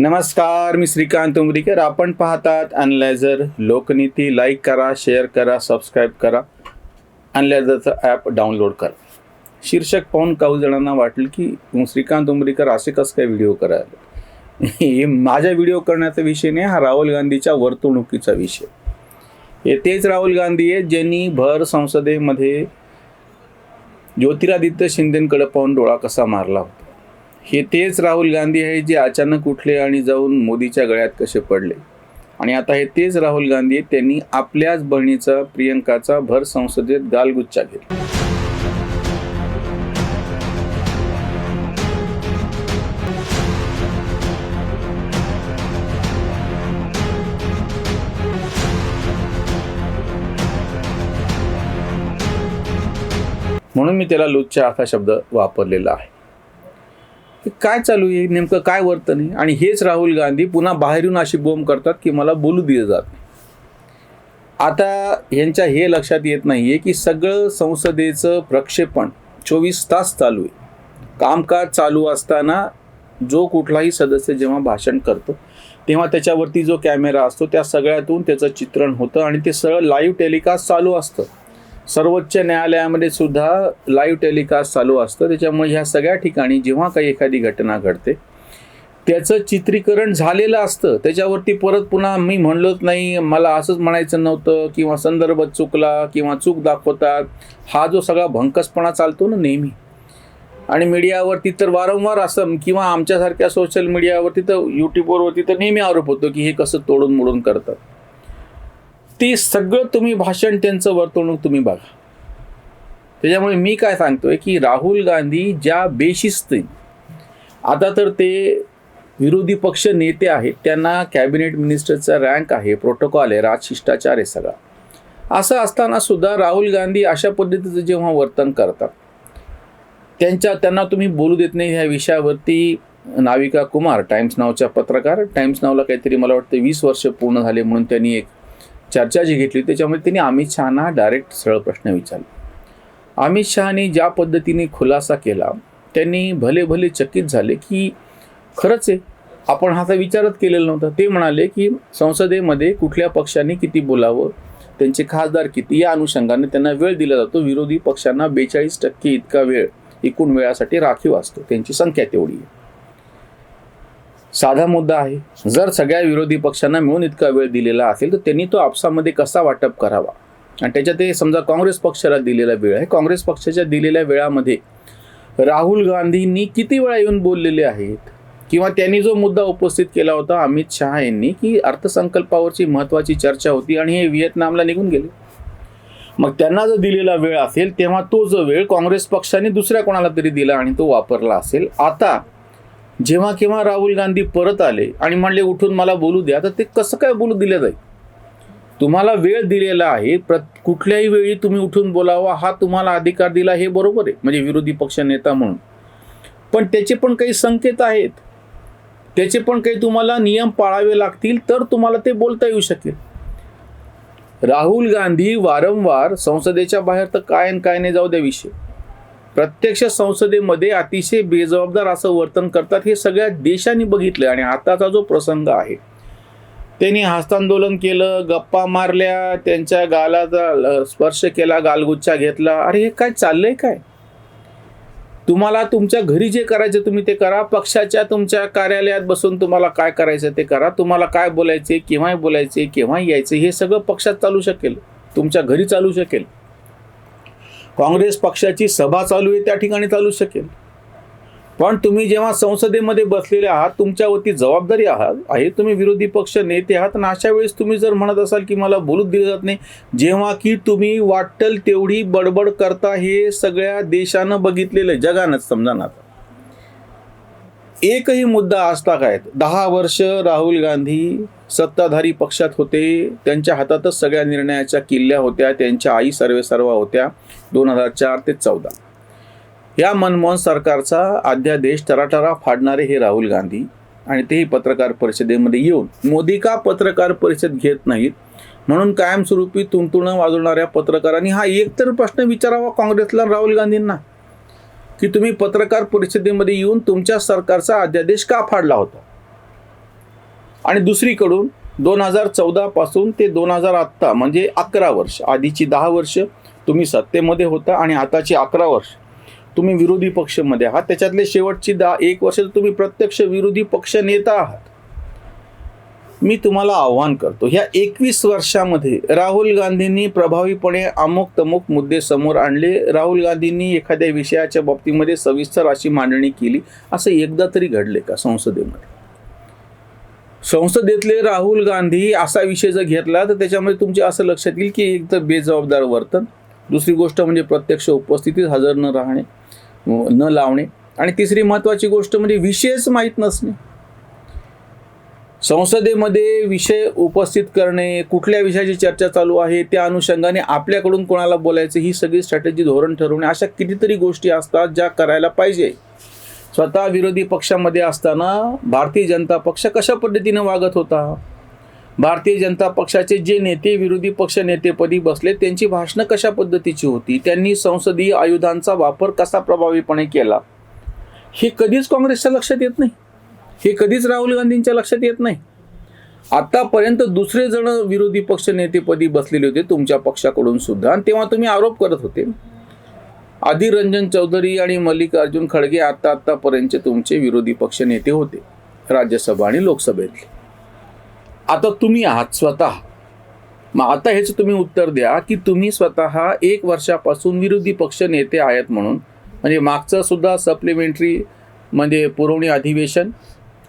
नमस्कार मी श्रीकांत उमरीकर आपण पाहतात अनलायझर लोकनीती लाईक करा शेअर करा सबस्क्राईब करा. अनलायझरचं ॲप डाउनलोड करा. शीर्षक पाहून काही जणांना वाटलं की श्रीकांत उमरीकर असे कसं काय व्हिडिओ करायला? हे माझ्या व्हिडिओ करण्याचा विषय नाही हा राहुल गांधीच्या वर्तणुकीचा विषय. हे तेच राहुल गांधी आहेत ज्यांनी भर संसदेमध्ये ज्योतिरादित्य शिंदेकडे पाहून डोळा कसा मारला होता. हे तेच राहुल गांधी आहे जे अचानक उठले आणि जाऊन मोदीच्या गळ्यात कसे पडले. आणि आता हे तेच राहुल गांधी आहेत त्यांनी आपल्याच बहिणीचा प्रियंकाचा भर संसदेत गालगुच्चा घेतला म्हणून मी त्याला लुच्चा असा शब्द वापरलेला आहे. काय चालू आहे? नेमकं काय वर्तन आहे? आणि हेच राहुल गांधी पुन्हा बाहेरून अशी बोंब करतात की मला बोलू दिलं जात नाही. आता यांच्या हे लक्षात येत नाही आहे की सगळं संसदेचं प्रक्षेपण चोवीस तास चालू आहे. कामकाज चालू असताना जो कुठलाही सदस्य जेव्हा भाषण करतो तेव्हा त्याच्यावरती जो कॅमेरा असतो त्या सगळ्यातून त्याचं चित्रण होतं आणि ते सगळं लाईव्ह टेलिकास्ट चालू असतं. सर्वोच्च न्यायालयामध्ये सुद्धा लाईव्ह टेलिकास्ट चालू असतं. त्याच्यामुळे ह्या सगळ्या ठिकाणी जेव्हा काही एखादी घटना घडते त्याचं चित्रीकरण झालेलं असतं. त्याच्यावरती परत पुन्हा मी म्हणलोच नाही मला असंच म्हणायचं नव्हतं किंवा संदर्भ चुकला किंवा चूक दाखवतात. हा जो सगळा भंकसपणा चालतो ना नेहमी. आणि मीडियावरती तर वारंवार असं किंवा आमच्यासारख्या सोशल मीडियावरती तर यूट्यूबवरती तर नेहमी आरोप होतो की हे कसं तोडून मोडून करतात. ते सगळं तुम्ही भाषण त्यांचं वर्तवणूक तुम्ही बघा. त्याच्यामुळे मी काय सांगतोय की राहुल गांधी ज्या बेशिस्ती आता तर ते विरोधी पक्ष नेते आहेत त्यांना कॅबिनेट मिनिस्टरचा रँक आहे प्रोटोकॉल आहे राजशिष्टाचार आहे सगळा. असं असताना सुद्धा राहुल गांधी अशा पद्धतीचं जेव्हा वर्तन करतात त्यांच्या त्यांना तुम्ही बोलू देत नाही ह्या विषयावरती नाविका कुमार टाइम्स नावच्या पत्रकार टाइम्स नावला काहीतरी मला वाटतं वीस वर्ष पूर्ण झाले म्हणून त्यांनी एक चर्चा जी घेतली त्याच्यामध्ये त्यांनी अमित शहाना डायरेक्ट सरळ प्रश्न विचारला. अमित शहाने ज्या पद्धतीने खुलासा केला त्यांनी भले भले चकित झाले की खरंच आहे आपण हा विचारच केलेला नव्हता. ते म्हणाले की संसदेमध्ये कुठल्या पक्षाने किती बोलावं त्यांचे खासदार किती या अनुषंगाने त्यांना वेळ दिला जातो. विरोधी पक्षांना बेचाळीस टक्के इतका वेळ एकूण वेळासाठी राखीव असतो. त्यांची संख्या तेवढी आहे. साधा मुद्दा आहे. जर सगळ्या विरोधी पक्षांना मिळून इतका वेळ दिलेला असेल तर त्यांनी तो आपसामध्ये कसा वाटप करावा? आणि त्याच्यात ते समजा काँग्रेस पक्षाला दिलेला वेळ आहे. काँग्रेस पक्षाच्या दिलेल्या वेळामध्ये राहुल गांधींनी किती वेळा येऊन बोललेले आहेत? किंवा त्यांनी जो मुद्दा उपस्थित केला होता अमित शहा यांनी की अर्थसंकल्पावरची महत्त्वाची चर्चा होती आणि हे व्हिएतनामला निघून गेले. मग त्यांना जर दिलेला वेळ असेल तेव्हा तो जो वेळ काँग्रेस पक्षाने दुसऱ्या कोणाला तरी दिला आणि तो वापरला असेल. आता जेव्हा केव्हा राहुल गांधी परत आले आणि म्हणले उठून मला बोलू द्या तर ते कसं काय बोलू दिलं जाईल? तुम्हाला वेळ दिलेला आहे प्र कुठल्याही वेळी तुम्ही उठून बोलावा हा तुम्हाला अधिकार दिला हे बरोबर आहे म्हणजे विरोधी पक्ष नेता म्हणून. पण त्याचे पण काही संकेत आहेत. त्याचे पण काही तुम्हाला नियम पाळावे लागतील तर तुम्हाला ते बोलता येऊ शकेल. राहुल गांधी वारंवार संसदेच्या बाहेर तर काय आणि काय नाही जाऊ द्या विषय. प्रत्यक्ष संसदेमध्ये अतिशय बेजबाबदार असं वर्तन करतात हे सगळ्या देशांनी बघितलं आणि आताचा जो प्रसंग आहे त्यांनी हस्तांदोलन केलं गप्पा मारल्या त्यांच्या गालाचा स्पर्श केला गालगुच्छा घेतला. अरे हे काय चाललंय काय? तुम्हाला तुमच्या घरी जे करायचं तुम्ही ते करा. पक्षाच्या तुमच्या कार्यालयात बसून तुम्हाला काय करायचं ते करा. तुम्हाला काय बोलायचे केव्हाही बोलायचे केव्हाही यायचे हे सगळं पक्षात चालू शकेल. तुमच्या घरी चालू शकेल. काँग्रेस पक्षाची सभा चालू आहे त्या ठिकाणी चालू शकेल. पण तुम्ही जेव्हा संसदेमध्ये बसलेले आहात तुमच्यावरती जबाबदारी आहात आहे तुम्ही विरोधी पक्ष नेते आहात आणि अशा वेळेस तुम्ही जर म्हणत असाल की मला बोलूच दिलं जात नाही जेव्हा की तुम्ही वाटल तेवढी बडबड करता हे सगळ्या देशानं बघितलेलं आहे जगानंच समजा ना आता. एकही मुद्दा असता काय दहा वर्ष राहुल गांधी सत्ताधारी पक्षात होते. त्यांच्या हातातच सगळ्या निर्णयाच्या किल्ल्या होत्या. त्यांच्या आई सर्वे सर्व होत्या. दोन हजार चार ते चौदा. या मनमोहन सरकारचा अध्यादेश टराटरा फाडणारे हे राहुल गांधी आणि तेही पत्रकार परिषदेमध्ये येऊन मोदी का पत्रकार परिषद घेत नाहीत? म्हणून कायमस्वरूपी तुणतुणं वाजवणाऱ्या पत्रकारांनी हा एकतर प्रश्न विचारावा काँग्रेसला राहुल गांधींना. की तुम्ही पत्रकार परिषदेमध्ये येऊन तुमच्या सरकारचा अध्यादेश का फाडला होता? आणि दुसरीकडून दोन हजार चौदापासून ते दोन हजार आत्ता म्हणजे अकरा वर्ष आधीची दहा वर्ष तुम्ही सत्तेमध्ये होता आणि आताची अकरा वर्ष तुम्ही विरोधी पक्षमध्ये आहात. त्याच्यातले शेवटची दहा एक वर्ष तुम्ही प्रत्यक्ष विरोधी पक्ष नेता आहात. मी तुम्हाला आव्हान करतो. ह्या एकवीस वर्षामध्ये राहुल गांधींनी प्रभावीपणे अमुक तमुक मुद्दे समोर आणले. राहुल गांधींनी एखाद्या विषयाच्या बाबतीमध्ये सविस्तर अशी मांडणी केली. असं एकदा तरी घडले का संसदेमध्ये? संसदेतले राहुल गांधी असा विषय जर घेतला तर त्याच्यामध्ये तुमचे असं लक्षात येईल की एक तर बेजबाबदार वर्तन दुसरी गोष्ट म्हणजे प्रत्यक्ष उपस्थितीत हजर न राहणे न लावणे आणि तिसरी महत्त्वाची गोष्ट म्हणजे विषयच माहीत नसणे. संसदेमध्ये विषय उपस्थित करणे कुठल्या विषयाची चर्चा चालू आहे त्या अनुषंगाने आपल्याकडून कोणाला बोलायचं ही सगळी स्ट्रॅटेजी धोरण ठरवणे अशा कितीतरी गोष्टी असतात ज्या करायला पाहिजे. स्वतः विरोधी पक्षामध्ये असताना भारतीय जनता पक्ष कशा पद्धतीनं वागत होता? भारतीय जनता पक्षाचे जे नेते विरोधी पक्ष नेतेपदी बसले त्यांची भाषणं कशा पद्धतीची होती? त्यांनी संसदीय आयुधांचा वापर कसा प्रभावीपणे केला? हे कधीच काँग्रेसच्या लक्षात येत नाही. हे कधीच राहुल गांधींच्या लक्षात येत नाही. आतापर्यंत दुसरे जण विरोधी पक्ष नेतेपदी बसलेले होते तुमच्या पक्षाकडून सुद्धा. आणि तेव्हा तुम्ही आरोप करत होते. आधी रंजन चौधरी आणि मल्लिकार्जुन खडगे आता आतापर्यंतचे तुमचे विरोधी पक्ष नेते होते. राज्यसभा आणि लोकसभेतले. आता तुम्ही आहात स्वतः. मग आता हेच तुम्ही उत्तर द्या की तुम्ही स्वतः एक वर्षापासून विरोधी पक्ष नेते आहेत म्हणून. म्हणजे मागचं सुद्धा सप्लिमेंटरी म्हणजे पुरवणी अधिवेशन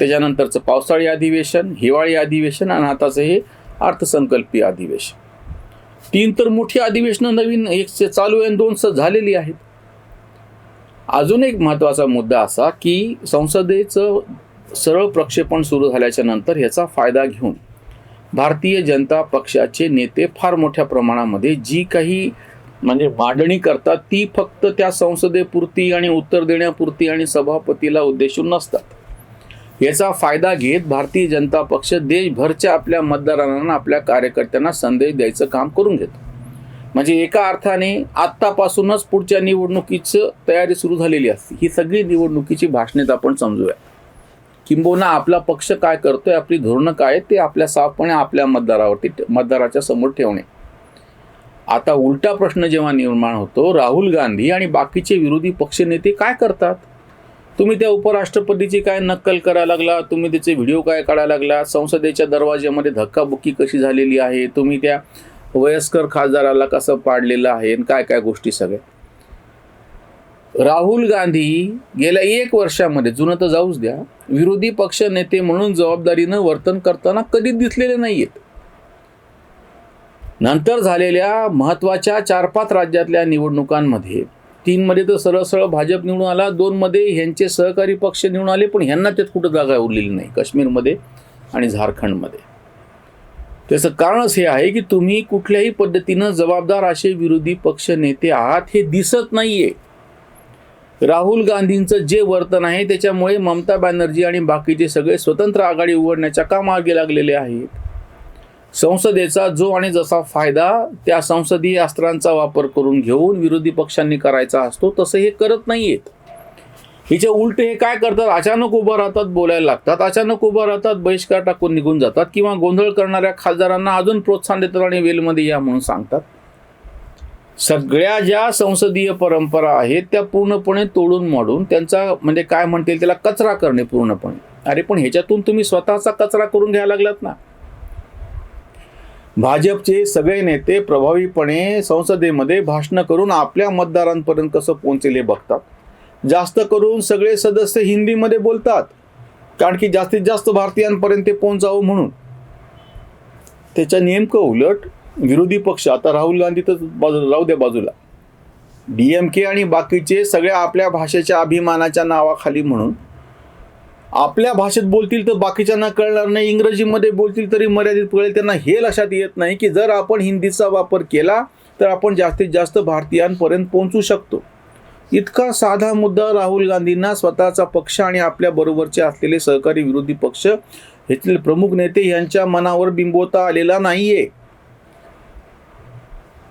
त्याच्यानंतरचं पावसाळी अधिवेशन हिवाळी अधिवेशन आणि आताचं हे अर्थसंकल्पीय अधिवेशन. तीन तर मोठी अधिवेशनं नवीन एक चालू आहे आणि दोन स झालेली आहेत. अजून एक महत्त्वाचा मुद्दा असा की संसदेचं सरळ प्रक्षेपण सुरू झाल्याच्यानंतर ह्याचा फायदा घेऊन भारतीय जनता पक्षाचे नेते फार मोठ्या प्रमाणामध्ये जी काही म्हणजे मांडणी करतात ती फक्त त्या संसदेपुरती आणि उत्तर देण्यापुरती आणि सभापतीला उद्देशून नसतात. याचा फायदा घेत भारतीय जनता पक्ष देशभरच्या आपल्या मतदारांना आपल्या कार्यकर्त्यांना संदेश द्यायचं काम करून घेतो. म्हणजे एका अर्थाने आत्तापासूनच पुढच्या निवडणुकीचं तयारी सुरू झालेली असते. ही सगळी निवडणुकीची भाषणेत आपण समजूया. किंबहुना आपला पक्ष काय करतोय आपली धोरणं काय ते आपल्या साफपणे आपल्या मतदारावरती मतदाराच्या समोर ठेवणे. आता उलटा प्रश्न जेव्हा निर्माण होतो राहुल गांधी आणि बाकीचे विरोधी पक्षनेते काय करतात? तुम्ही त्या उपराष्ट्रपतीची काय नक्कल करायला लागला? तुम्ही त्याचे व्हिडिओ काय काढायला लागला? संसदेच्या दरवाज्यामध्ये धक्काबुक्की कशी झालेली आहे? तुम्ही त्या वयस्कर खासदाराला कसं पाडलेलं आहे? आणि काय काय गोष्टी सगळ्या? राहुल गांधी गेल्या एक वर्षामध्ये जुनं तर जाऊच द्या विरोधी पक्ष नेते म्हणून जबाबदारीनं वर्तन करताना कधीच दिसलेले नाहीयेत. नंतर झालेल्या महत्त्वाच्या चार पाच राज्यातल्या निवडणुकांमध्ये तीनमध्ये तर सरळ सरळ भाजप निवडून आला दोनमध्ये ह्यांचे सहकारी पक्ष निवडून आले पण ह्यांना त्यात कुठं जागा उरलेली नाही काश्मीरमध्ये आणि झारखंडमध्ये. त्याचं कारणच हे आहे की तुम्ही कुठल्याही पद्धतीनं जबाबदार असे विरोधी पक्ष नेते आहात हे दिसत नाहीये. राहुल गांधींचं जे वर्तन आहे त्याच्यामुळे ममता बॅनर्जी आणि बाकीचे सगळे स्वतंत्र आघाडी उघडण्याच्या कामागे लागलेले आहेत. संसदेचा जो आणि जसा फायदा त्या संसदीय अस्त्रांचा वापर करून घेऊन विरोधी पक्षांनी करायचा असतो तसं हे करत नाहीयेत. हिचे उलटे हे काय करतात? अचानक उभं राहतात बोलायला लागतात. अचानक उभं राहतात बहिष्कार टाकून निघून जातात किंवा गोंधळ करणाऱ्या खासदारांना अजून प्रोत्साहन देतात आणि वेलमध्ये या म्हणून सांगतात. सगळ्या ज्या संसदीय परंपरा आहेत त्या पूर्णपणे तोडून मोडून त्यांचा म्हणजे काय म्हणतील त्याला कचरा करणे पूर्णपणे. अरे पण ह्याच्यातून तुम्ही स्वतःचा कचरा करून घ्यायला लागलात ना. भाजपचे सगळे नेते प्रभावीपणे संसदेमध्ये भाषणं करून आपल्या मतदारांपर्यंत कसं पोहोचेल हे बघतात. जास्त करून सगळे सदस्य हिंदीमध्ये बोलतात. कारण की जास्तीत जास्त भारतीयांपर्यंत ते पोहोचावं म्हणून. त्याच्या नेमकं उलट विरोधी पक्ष आता राहुल गांधी तर बाजू राहू द्या बाजूला. डी एम के आणि बाकीचे सगळ्या आपल्या भाषेच्या अभिमानाच्या नावाखाली म्हणून आपल्या भाषेत बोलतील तर बाकीच्यांना कळणार नाही इंग्रजीमध्ये बोलतील तरी मर्यादित कळेल त्यांना हे लक्षात येत नाही की जर आपण हिंदीचा वापर केला तर आपण जास्तीत जास्त भारतीयांपर्यंत पोहोचू शकतो. इतका साधा मुद्दा राहुल गांधींना स्वतःचा पक्ष आणि आपल्या बरोबरचे असलेले सहकारी विरोधी पक्ष येथील प्रमुख नेते यांच्या मनावर बिंबवता आलेला नाहीये.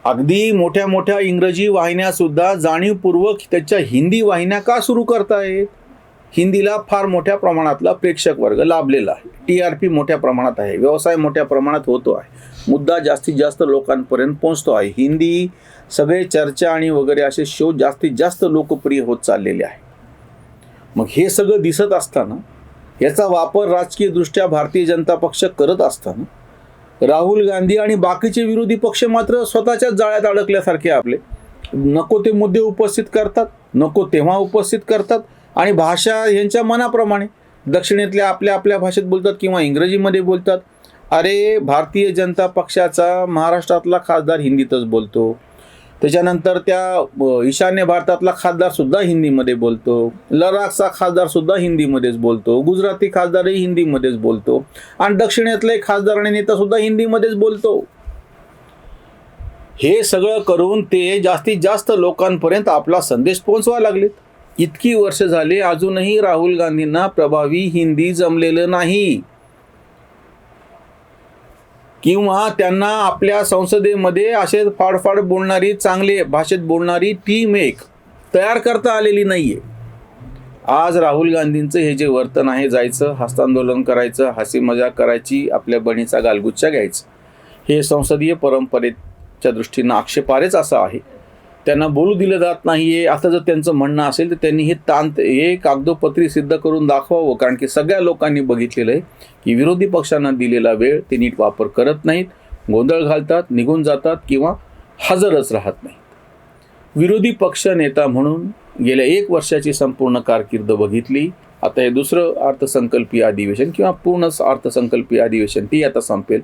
अगदी मोठ्या मोठ्या इंग्रजी वाहिन्या सुद्धा जाणीवपूर्वक त्याच्या हिंदी वाहिन्या का सुरू करतायत? हिंदीला फार मोठ्या प्रमाणातला प्रेक्षक वर्ग लाभलेला आहे. टी आर पी मोठ्या प्रमाणात आहे व्यवसाय मोठ्या प्रमाणात होतो आहे. मुद्दा जास्तीत जास्त लोकांपर्यंत पोहोचतो आहे. हिंदी सगळे चर्चा आणि वगैरे असे शो जास्तीत जास्त लोकप्रिय होत चाललेले आहे. मग हे सगळं दिसत असताना याचा वापर राजकीयदृष्ट्या भारतीय जनता पक्ष करत असताना राहुल गांधी आणि बाकीचे विरोधी पक्ष मात्र स्वतःच्याच जाळ्यात अडकल्यासारखे आपले. नको ते मुद्दे उपस्थित करतात नको तेव्हा उपस्थित करतात आणि भाषा यांच्या मनाप्रमाणे. दक्षिणेतल्या आपल्या आपल्या भाषेत बोलतात किंवा इंग्रजीमध्ये बोलतात. अरे भारतीय जनता पक्षाचा महाराष्ट्रातला खासदार हिंदीतच बोलतो. त्याच्यानंतर त्या ईशान्य भारतातला खासदारसुद्धा हिंदीमध्ये बोलतो. लडाखचा खासदारसुद्धा हिंदीमध्येच बोलतो. गुजराती खासदारही हिंदीमध्येच बोलतो. आणि दक्षिणेतले खासदार आणि नेतासुद्धा हिंदीमध्येच बोलतो. हे सगळं करून ते जास्तीत जास्त लोकांपर्यंत आपला संदेश पोहोचवा लागलेत. इतकी वर्ष झाले अजूनही राहुल गांधींना प्रभावी हिंदी जमलेलं नाही. किंवा त्यांना आपल्या संसदेमध्ये असे फाडफाड बोलणारी चांगले भाषेत बोलणारी टीम एक तयार करता आलेली नाहीये. आज राहुल गांधींचं हे जे वर्तन आहे जायचं हस्तांदोलन करायचं हसी मजाक करायची आपल्या बणीचा गालगुच्छा घ्यायचं हे संसदीय परंपरेच्या दृष्टीनं आक्षेपारेच असं आहे. त्यांना बोलू दिलं जात नाही आहे असं जर त्यांचं म्हणणं असेल तर त्यांनी हे तांत हे कागदोपत्री सिद्ध करून दाखवावं. कारण की सगळ्या लोकांनी बघितलेलं आहे की विरोधी पक्षांना दिलेला वेळ ते नीट वापर करत नाहीत. गोंधळ घालतात निघून जातात किंवा हजरच राहत नाहीत. विरोधी पक्ष नेता म्हणून गेल्या एक वर्षाची संपूर्ण कारकीर्द बघितली. आता हे दुसरं अर्थसंकल्पीय अधिवेशन किंवा पूर्ण अर्थसंकल्पीय अधिवेशन ती आता संपेल.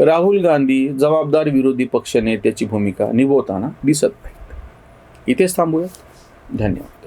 राहुल गांधी जबाबदार विरोधी पक्ष नेत्याची भूमिका निभवताना दिसत नाही. इथेच थांबूयात धन्यवाद